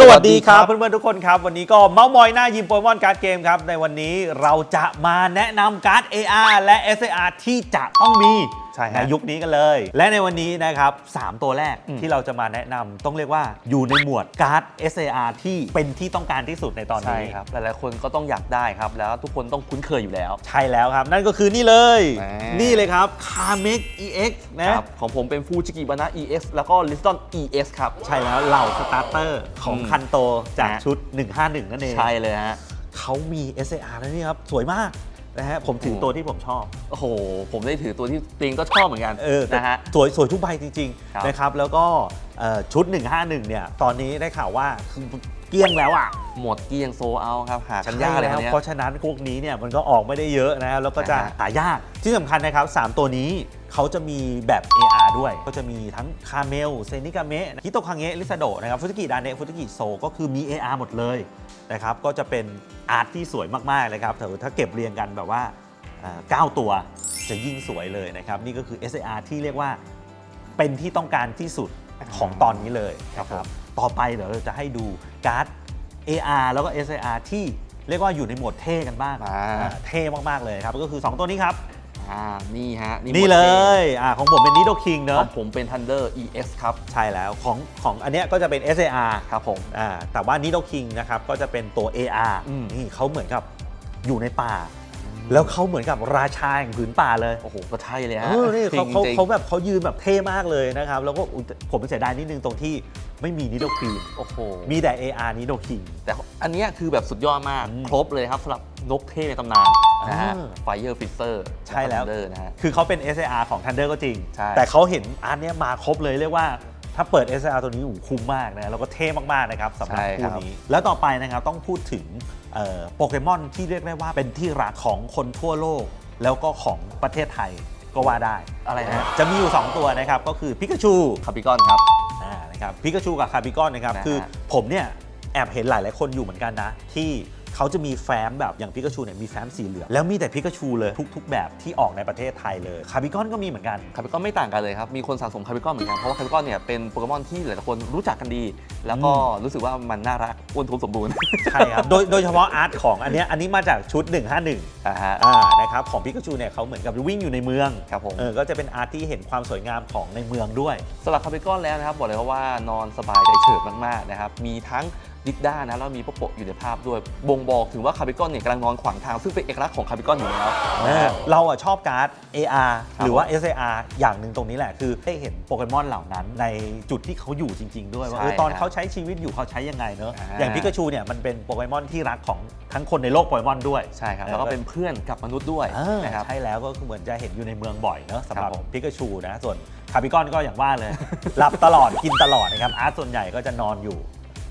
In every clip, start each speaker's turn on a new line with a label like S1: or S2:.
S1: สวัสดีครับเพื่อนๆทุกคนครับ วันนี้ก็เมาส์มอยหน้ายิมโปเกมอนการ์ดเกมครับ ในวันนี้เราจะมาแนะนำการ์ด AR และ SAR ที่จะต้องมี
S2: ใช่ฮะ
S1: ยุคนี้กันเลย และในวันนี้นะครับ 3 ตัวแรก
S2: อืม
S1: ที่เราจะมาแนะนำต้องเรียกว่าอยู่ในหมวดการ์ด SAR ที่เป็นที่ต้องการที่สุดในตอน
S2: ใช่
S1: นี้
S2: ครับ หลายๆคนก็ต้องอยากได้ครับ แล้วทุกคนต้องคุ้นเคยอยู่แล้ว
S1: ใช่แล้วครับ นั่นก็คือนี่เลย
S2: แหม
S1: นี่เลยครับ k a m e k EX นะ
S2: ครับของผมเป็นฟูจิกิบานะ EX แล้วก็ Liston EX ครับ
S1: ใช่แล้วเหล่าสตาร์เตอร์ของ
S2: อืม
S1: คันโตจาก
S2: ฮะ
S1: ชุด 151 นั่นเอง
S2: ใช่เลยฮะ
S1: เขามี SAR แล้วนี่ครับ สวยมาก นะฮะผมถือตัวที่ผมชอบ
S2: โอ้โห ผมได้ถือตัวที่ตัวเองก็ชอบเหมือนกัน
S1: เออแต่
S2: นะฮะ
S1: สวยสวยทุกใบจริง
S2: ครับ
S1: ๆ นะครับ แล้วก็เอ่อชุด 151 เนี่ย ตอนนี้ได้ข่าวว่าคือ เกลี้ยงแล้วอะ
S2: หมดเกลี้ยงโซเอาครับหากัน
S1: ใช่
S2: ยากเลย
S1: แล้ว
S2: คนเนี้ย
S1: เพราะฉะนั้นพวกนี้เนี่ยมันก็ออกไม่ได้เยอะนะครับแล้วก็จะ
S2: นะฮะ
S1: หายากที่สำคัญนะครับ 3 ตัวนี้เขาจะมีแบบ AR ด้วย ก็จะมีทั้งคาเมลเซนิกาเมะฮิโตคังเงะลิซาโดะนะครับฟุตกิดาเนะฟุตกิโซก็คือมี AR หมดเลยนะครับก็จะเป็นอาร์ตที่สวยมากๆเลยครับแต่ถ้าเก็บเรียงกันแบบว่าเอ่อ9ตัวจะยิ่งสวยเลยนะครับนี่ก็คือ SAR ที่เรียกว่าเป็นที่ต้องการที่สุดของตอนนี้เลย
S2: ครับผม
S1: ต่อไปเดี๋ยวเราจะให้ดูการ์ด AR แล้วก็ SAR ที่เรียกว่าอยู่ในโหมดเท่กันบ้าง
S2: อ่า
S1: อ่าเท่มากๆเลยครับ ก็คือ 2 ตัวนี้ครับ
S2: อ่านี่ฮะ
S1: นี่เลยอ่าของผมเป็น Nido King
S2: ข
S1: เน
S2: อ
S1: อะ
S2: งผมเป็น Thunder EX ครับ
S1: ใช่แล้วของของอันเนี้ยก็จะเป็น SAR
S2: ครับผม
S1: อ่าแต่ว่า Nido King นะครับก็จะเป็นตัว AR
S2: อืม
S1: นี่เขาเหมือนกับอยู่ในป่า แล้วเขาเหมือนกับราชาแห่งผืนป่าเลย
S2: โอ้โหก็ใช่เลย
S1: เอ
S2: ฮะ
S1: อนี่เขาเขา
S2: จริงๆ
S1: เขาแบบเขายืนแบบเท่มากเลยนะครับ แล้วก็อุ๊ยผมเสียดายนิดนึงตรงที่ไม่มี Nido Queen
S2: โอ้โห
S1: มีแต่ AR Nido King
S2: แต่อันเนี้ยคือแบบสุดยอดมาก
S1: อืม
S2: ครบเลยครับสำหรับนกเทพในตำนานนะฮะ
S1: อ่า
S2: Fire Freezer
S1: ใช่แล้ว
S2: เดอร์นะฮะ
S1: คือเขาเป็น SAR ของ Thunder ก็จริง
S2: ใช่
S1: แต่เขาเห็นอาร์ตเนี้ยมาครบเลยเรียกว่า ถ้าเปิด SAR ตัวนี้โอ้โหคุ้มมากนะแล้วก็เท่มาก ๆ นะครับสำหรับ
S2: ใช่ครั
S1: คู่
S2: บ
S1: นี้ แล้วต่อไปนะครับต้องพูดถึงเอ่อโปเกมอนที่เรียกได้ว่าเป็นที่รักของคนทั่วโลก แล้วก็ของประเทศไทยก็ว่าได้
S2: อะไรนะ
S1: จะมีอยู่ 2 ตัวนะครับก็คือพิกาชู
S2: คาปิกอนครับ
S1: อ่านะครับพิกาชูกับคาบิกอนนะครับ
S2: นะฮะ
S1: คือผมเนี่ยแอบเห็นหลายๆคนอยู่เหมือนกันนะ ที่ เขาจะมีแฟ้มแบบอย่างพิกาชูเนี่ยมีแฟ้มสีเหลืองแล้วมีแต่พิกาชูเลยทุก ๆ แบบที่ออกในประเทศไทยเลยคาบิกอนก็มีเหมือนกัน
S2: คาปิกอนไม่ต่างกันเลยครับ มีคนสะสมคาปิกอนเหมือนกัน เพราะว่าคาปิกอนเนี่ยเป็นโปเกมอนที่หลายๆคนรู้จักกันดี แล้วก็รู้สึกว่ามันน่ารักอ้วนทุมสมบูรณ์
S1: ใช่ครับ โดยโดยเฉพาะอาร์ตของอันเนี้ยอันนี้มาจากชุด 151
S2: อ่าฮะ
S1: อ่านะครับของพิกาชูเนี่ยเขาเหมือนกับวิ่งอยู่ในเมือง
S2: ครับผม
S1: เออก็จะเป็นอาร์ตที่เห็นความสวยงามของในเมืองด้วย
S2: สำหรับคาปิกอนแล้วนะครับบอกเลยว่านอนสบายใจเฉิบมากๆนะครับ มีทั้ง ดิกด้านะแล้วมีโปโปะอยู่ในภาพด้วยบ่งบอกถึงว่าคาปิกอนเนี่ยกำลังนอนขวางทางซึ่งเป็นเอกลักษณ์ของคาปิกอนอยู่แล้วนะฮะ
S1: เราอะชอบการ์ด AR
S2: ครับ
S1: หรือว่า SAR อย่างหนึ่งตรงนี้แหละคือได้เห็นโปเกมอนเหล่านั้น ในจุดที่เขาอยู่จริง ๆ ด้วยว่า
S2: ใช่
S1: เออตอน
S2: ครับ
S1: เขาใช้ชีวิตอยู่เขาใช้ยังไงเนอะ
S2: อ่า
S1: อย่างพิกาชูเนี่ยมันเป็นโปเกมอนที่รักของทั้งคนในโลกโปเกมอนด้วย
S2: ใช่ครับแล้วก็เป็นเพื่อนกับมนุษย์ด้วย
S1: เออ
S2: นะครับ
S1: ใช่แล้วก็คือเหมือนจะเห็นอยู่ในเมืองบ่อยเนอะสำหรับ
S2: ครับผม
S1: พิกาชูนะ ส่วนคาบิกอนก็อย่างว่าเลย หลับตลอดกินตลอดนะครับอาร์ตส่วนใหญ่ก็จะนอนอยู่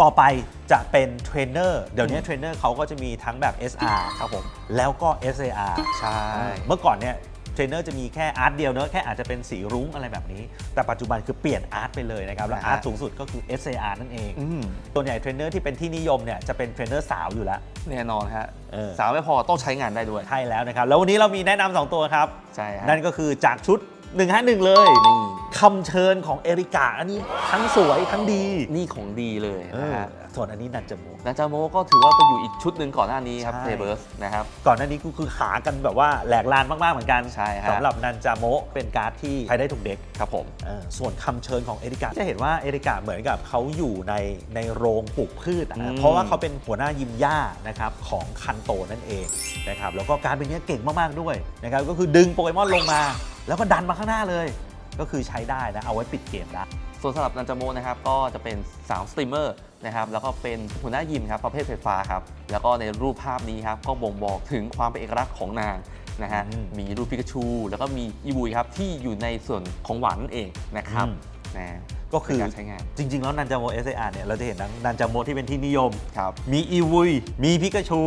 S1: ต่อไปจะเป็นเทรนเนอร์เดี๋ยวนี้เทรนเนอร์เขาก็จะมีทั้งแบบ SR
S2: ครับผม
S1: แล้วก็ SAR
S2: ใช่
S1: เมื่อก่อนเนี่ยเทรนเนอร์จะมีแค่อาร์ตเดียวเนอะแค่อาจจะเป็นสีรุ้งอะไรแบบนี้ แต่ปัจจุบันคือเปลี่ยนอาร์ตไปเลยนะครับแล้ว
S2: นะฮะ
S1: อาร์ตสูงสุดก็คือ SAR นั่นเอง
S2: อืม
S1: ตัวใหญ่เทรนเนอร์ที่เป็นที่นิยมเนี่ยจะเป็นเทรนเนอร์สาวอยู่แล้ว
S2: แน่นอนฮะ
S1: เออ
S2: สาวไม่พอต้องใช้งานได้ด้วย
S1: ใช่แล้วนะครับแล้ววันนี้เรามีแนะนำสองตัวครับ
S2: ใช่ฮะ
S1: นั่นก็คือจากชุด151เลย
S2: นี่
S1: คำเชิญของเอริกาอันนี้ทั้งสวยทั้งดี
S2: นี่ของดีเลย
S1: เอ
S2: นะ
S1: อ
S2: ฮะ
S1: ส่วนอันนี้นันจมู
S2: นาจาโมก็ถือว่าเป็นอยู่อีกชุดหนึ่งก่อนหน้านี้ครับ
S1: ใช่
S2: เทเบิร์สนะครับ
S1: ก่อนหน้านี้ก็คือหากันแบบว่าแหลกลานมาก ๆ เหมือนกัน
S2: ใช่ฮะ
S1: สำหรับนันจาโมะเป็นการ์ดที่ใช้ได้ถูกเด็ก
S2: ครับผม
S1: เออส่วนคำเชิญของเอริกาจะเห็นว่าเอริกาเหมือนกับเขาอยู่ในในโรงปลูกพืชอะ
S2: อืม
S1: เพราะว่าเขาเป็นหัวหน้ายิมหญ้านะครับของคันโตนั่นเองนะครับแล้วก็การเป็นเนี้ยเก่งมาก ๆ ด้วยนะครับก็คือดึงโปเกมอนลงมา แล้วก็ดันมาข้างหน้าเลย ก็คือใช้ได้นะ เอาไว้ปิดเกมได้
S2: ส่วนสำหรับนันจาโมนะครับ ก็จะเป็นสาวสตรีมเมอร์นะครับ แล้วก็เป็นหัวหน้ายิมครับประเภทไฟฟ้าครับ แล้วก็ในรูปภาพนี้ครับก็บ่งบอกถึงความเป็นเอกลักษณ์ของนางนะฮะ
S1: อืม
S2: มีรูปปิกาชู แล้วก็มีอีบุยครับที่อยู่ในส่วนของหวานนั่นเองนะครับ
S1: อืม
S2: นะ
S1: ก็คือ
S2: เป็นการใช้งาน
S1: จริง ๆ แล้วนันจาโมเอสเนี่ยเราจะเห็นทั้งนันจาโมที่เป็นที่นิยม
S2: ครับ
S1: มีอีวุยมีพิกาชู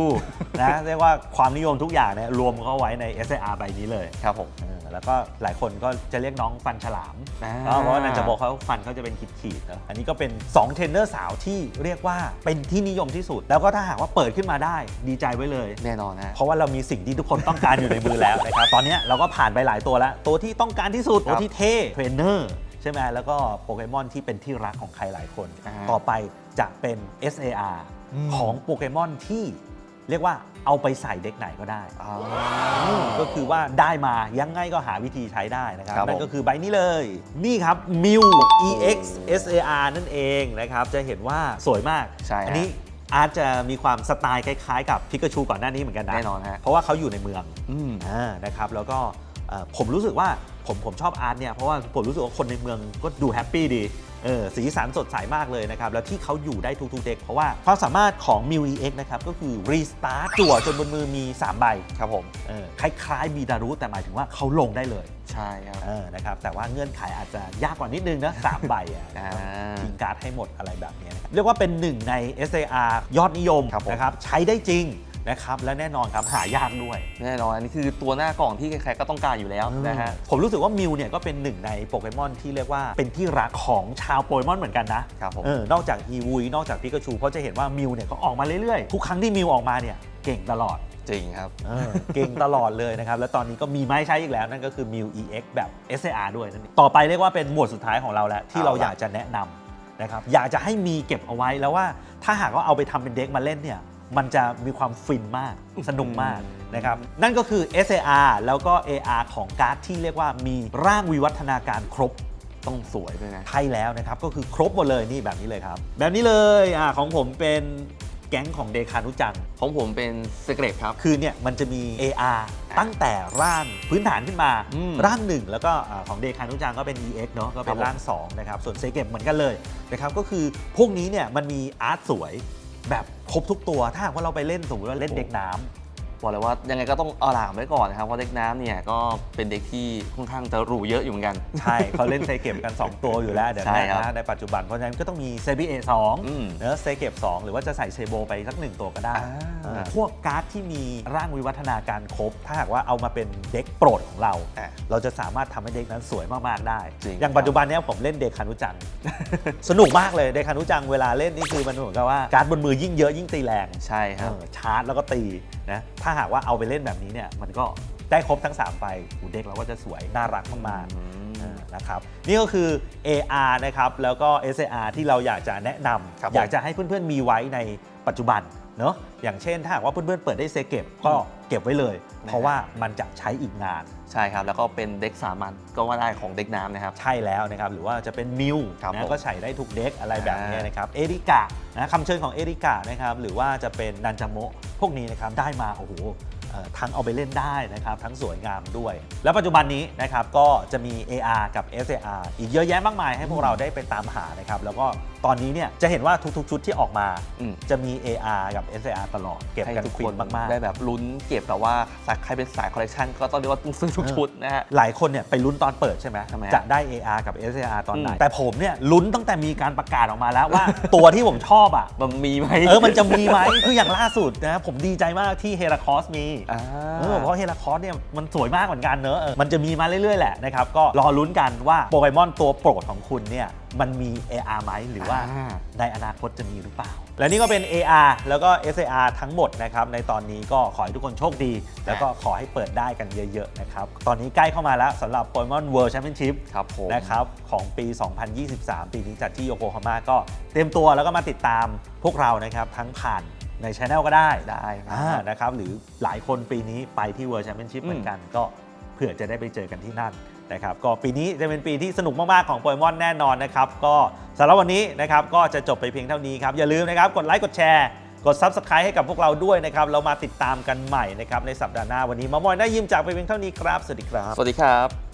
S1: นะ เรียกว่าความนิยมทุกอย่างเนี่ยรวมเข้าไว้ใน SAR ใบนี้เลย
S2: ครับผม
S1: เออแล้วก็หลายคนก็จะเรียกน้องฟันฉลาม
S2: อ่า
S1: เนอะเพราะว่านันจะบอกเขาฟันเขาจะเป็นขีดๆเนอะอันนี้ก็เป็น2เทรนเนอร์สาวที่เรียกว่าเป็นที่นิยมที่สุด แล้วก็ถ้าหากว่าเปิดขึ้นมาได้ดีใจไว้เลย
S2: แน่นอนนะ
S1: เพราะว่าเรามีสิ่งที่ทุกคนต้องการอยู่ในมือแล้วนะครับ ตอนเนี้ยเราก็ผ่านไปหลายตัวแล้ว ตัวที่ต้องการที่สุด
S2: ครับ
S1: ตัวที่เท่เทรนเนอร์ ใช่ไหมแล้วก็โปเกมอนที่เป็นที่รักของใครหลายคน
S2: อ่า
S1: ต่อไปจะเป็น SAR
S2: อืม
S1: ของโปเกมอนที่เรียกว่าเอาไปใส่เด็กไหนก็ได้
S2: อ่า
S1: อืมก็คือว่าได้มายังไงก็หาวิธีใช้ได้นะครับ
S2: ครับ
S1: นั่
S2: ผม
S1: นก็คือใบนี้เลย นี่ครับ m i w EX SAR นั่นเองนะครับ จะเห็นว่าสวยมาก
S2: ใช่ฮะ
S1: อันี้อาจจะมีความสไตล์คล้ายๆ กับพิกาชูก่อนหน้านี้เหมือนกันนะ
S2: แน่นอนฮะ
S1: เพราะว่าเขาอยู่ในเมือง
S2: อืม
S1: อ่านะครับแล้วก็เอ่อ ผมรู้สึกว่าผมผมชอบอาร์ตเนี่ย เพราะว่าผมรู้สึกว่าคนในเมืองก็ดูแฮปปี้ดีเออสีสันสดใสมากเลยนะครับ แล้วที่เขาอยู่ได้ทุกๆเด็ก เพราะว่าความสามารถของ m i w EX นะครับ ก็คือ Restart จั่วจนบนมือมี 3 ใบ
S2: ครับผม
S1: เออคล้ายๆบีดารุแต่หมายถึงว่าเขาลงได้เลย
S2: ใช่ครับ
S1: เออนะครับแต่ว่าเงื่อนไขอาจจะยากกว่านิดนึงนะสามใบอะ
S2: อ่า
S1: ทิ้งการ์ดให้หมดอะไรแบบนี้นะครับเรียกว่าเป็นหนึ่งใน SAR ยอดนิยม
S2: ครับผม
S1: นะครับใช้ได้จริง นะครับและแน่นอนครับหายากด้วย
S2: แน่นอนอันนี้คือตัวหน้ากล่องที่ใครๆก็ต้องการอยู่แล้วนะฮะ
S1: ผมรู้สึกว่ามิวเนี่ยก็เป็นหนึ่งในโปเกมอนที่เรียกว่าเป็นที่รักของชาวโปเกมอนเหมือนกันนะครับ
S2: ผม
S1: เออนอกจากอีวุยนอกจากพิกาชูเพราะจะเห็นว่ามิวเนี่ยก็ออกมาเรื่อยๆทุกครั้งที่มิวออกมาเนี่ยเก่งตลอด
S2: จริงครับ
S1: เออเก่งตลอดเลยนะครับ แล้วตอนนี้ก็มีไม้ใช้อีกแล้วนั่นก็คือ Miu EX แบบ SAR ด้วยนั่นเองต่อไปเรียกว่าเป็นหมวดสุดท้ายของเราแล้ว ที่เรา
S2: เอาละ
S1: อยากจะแนะนำนะครับอยากจะให้มีเก็บเอาไว้แล้วว่าถ้าหากว่าเอาไปทำเป็นเด็กมาเล่นเนี่ย มันจะมีความฟินมากสนุกมากนะครับ นั่นก็คือ SAR แล้วก็ AR ของการ์ดที่เรียกว่ามีร่างวิวัฒนาการครบ
S2: ต้องสวยด้วยนะ
S1: ใช่แล้วนะครับ ก็คือครบหมดเลยนี่แบบนี้เลยครับ แบบนี้เลยอ่าของผมเป็นแก๊งของเดคานุจัง
S2: ของผมเป็นสเกรตครับ
S1: คือเนี่ยมันจะมี AR ตั้งแต่ร่างพื้นฐานขึ้นมา
S2: อืม
S1: ร่างหนึ่งแล้วก็อ่าของเดคานุจังก็เป็น EX เนาะก็เป็
S2: ครั
S1: น
S2: บผม
S1: ร่าง2นะครับส่วนเซเก็บเหมือนกันเลยนะครับก็คือพวกนี้เนี่ยมันมีอาร์ตสวย แบบครบทุกตัวถ้าหากว่าเราไปเล่นสมมติว่าเล่นเด็กน้ำ
S2: บอกเลยว่ายังไงก็ต้องเอาหลามไว้ก่อนนะครับเพราะเด็กน้ำเนี่ยก็เป็นเด็กที่ค่อนข้างจะหรูเยอะอยู่เหมือนกัน
S1: ใช่เขาเล่นเซเก็บกัน 2 ตัวอยู่แล้วเดี๋ยว
S2: ใช่
S1: นะครับในปัจจุบันเพราะฉะนั้นก็ต้องมีเซบีเอสอง
S2: อืม
S1: เนอะเซเก็บ2หรือว่าจะใส่เซโบไปสักหนึ่งตัวก็ได้
S2: อ่า
S1: เออพวกการ์ดที่มีร่างวิวัฒนาการครบ ถ้าหากว่าเอามาเป็นเด็กโปรดของเรา
S2: อะ
S1: เราจะสามารถทำให้เด็กนั้นสวยมาก ๆ ได้
S2: จริง
S1: อย่างปัจจุบันเนี้ยผมเล่นเดคานุจัง สนุกมากเลยเดคานุจังเวลาเล่นนี่คือมันเหมือนกับว่าการ์ดบนมือยิ่งเยอะยิ่งตีแรง
S2: ใช่ครับ
S1: เออชาร์จแล้วก็ตี นะถ้าหากว่าเอาไปเล่นแบบนี้เนี่ยมันก็ได้ครบทั้ง3ใบหูเด็กเราก็จะสวยน่ารักมากๆ
S2: อืม
S1: เออนะครับนี่ก็คือ AR นะครับแล้วก็ SAR ที่เราอยากจะแนะน
S2: ครับผมำ
S1: อยากจะให้เพื่อนๆมีไว้ในปัจจุบัน เนอะอย่างเช่นถ้าหากว่าเพื่อนๆเปิดได้เซเก็บก็เก็บไว้เลย เพราะว่ามันจะใช้อีกนาน
S2: ใช่ครับ แล้วก็เป็นเด็กสามัญก็ว่าได้ของเด็กน้ำนะครับ
S1: ใช่แล้วนะครับ หรือว่าจะเป็นมิว
S2: ครับ
S1: นะ
S2: ผม
S1: ก็ใส่ได้ทุกเด็กอะไรแบบนี้
S2: อ่าน
S1: นะครับ เอริกะนะคำเชิญของเอริกะนะครับ หรือว่าจะเป็นนันจาโมะพวกนี้นะครับได้มาโอ้โหเอ่อทั้งเอาไปเล่นได้นะครับ ทั้งสวยงามด้วย แล้วปัจจุบันนี้นะครับก็จะมี AR กับ SAR อีกเยอะแยะมากมายให้พวกเราได้ไปตามหานะครับ แล้วก็ ตอนนี้เนี่ยจะเห็นว่าทุกๆชุดที่ออกมา
S2: อืม
S1: จะมี AR กับ SAR ตลอด เก็บ
S2: ให้
S1: กัน
S2: ทุก
S1: ฟิ
S2: คน
S1: นมาก
S2: ได้แบบลุ้นเก็บแบบว่าใครเป็นสายคอลเลคชันก็ต้องเรียกว่าต้องซื้อทุกชุดนะฮะ
S1: ๆ หลายคนเนี่ยไปลุ้นตอนเปิดใช่ไหม
S2: ทำไมฮะ
S1: จะได้ AR กับ SAR ตอนไหน
S2: อืม
S1: แต่ผมเนี่ยลุ้นตั้งแต่มีการประกาศออกมาแล้วว่า ตัวที่ผมชอบอะ
S2: มันมีไหม
S1: เออ มันจะมีไหม คืออย่างล่าสุดนะผมดีใจมากที่เฮราคอสมี
S2: อ่า
S1: เออเพราะเฮราคอสเนี่ยมันสวยมากเหมือนกันเนอะเออมันจะมีมาเรื่อยๆ แหละนะครับ ก็รอลุ้นกันว่าโปเกมอนตัวโปรดของคุณเนี่ยมันมี AR ไหมหรือว่า
S2: อ่า
S1: ในอนาคตจะมีหรือเปล่า และนี่ก็เป็น AR แล้วก็ SAR ทั้งหมดนะครับ ในตอนนี้ก็ขอให้ทุกคนโชคดี แล้วก็ขอให้เปิดได้กันเยอะ ๆ นะครับ ตอนนี้ใกล้เข้ามาแล้วสำหรับ Pokemon World Championship
S2: ครับผม
S1: นะครับของปี 2023 ปีนี้จัดที่โยโกฮาม่าก็เตรียมตัวแล้วก็มาติดตามพวกเรานะครับ ทั้งผ่านในช anel ก็ได้
S2: ได้ครับ
S1: อ่านะครับ หรือหลายคนปีนี้ไปที่ World Championship
S2: อืม
S1: เหมือนกันก็เผื่อจะได้ไปเจอกันที่นั่น นะครับก็ปีนี้จะเป็นปีที่สนุกมากๆของโปเกมอนแน่นอนนะครับก็สำหรับวันนี้นะครับก็จะจบไปเพียงเท่านี้ครับอย่าลืมนะครับกดไลค์กดแชร์กด Subscribe ให้กับพวกเราด้วยนะครับ เรามาติดตามกันใหม่นะครับในสัปดาห์หน้าวันนี้มามอยน่ายิ้มจากไปเพียงเท่านี้ครับ สวัสดีครับ
S2: สวัสดีครับ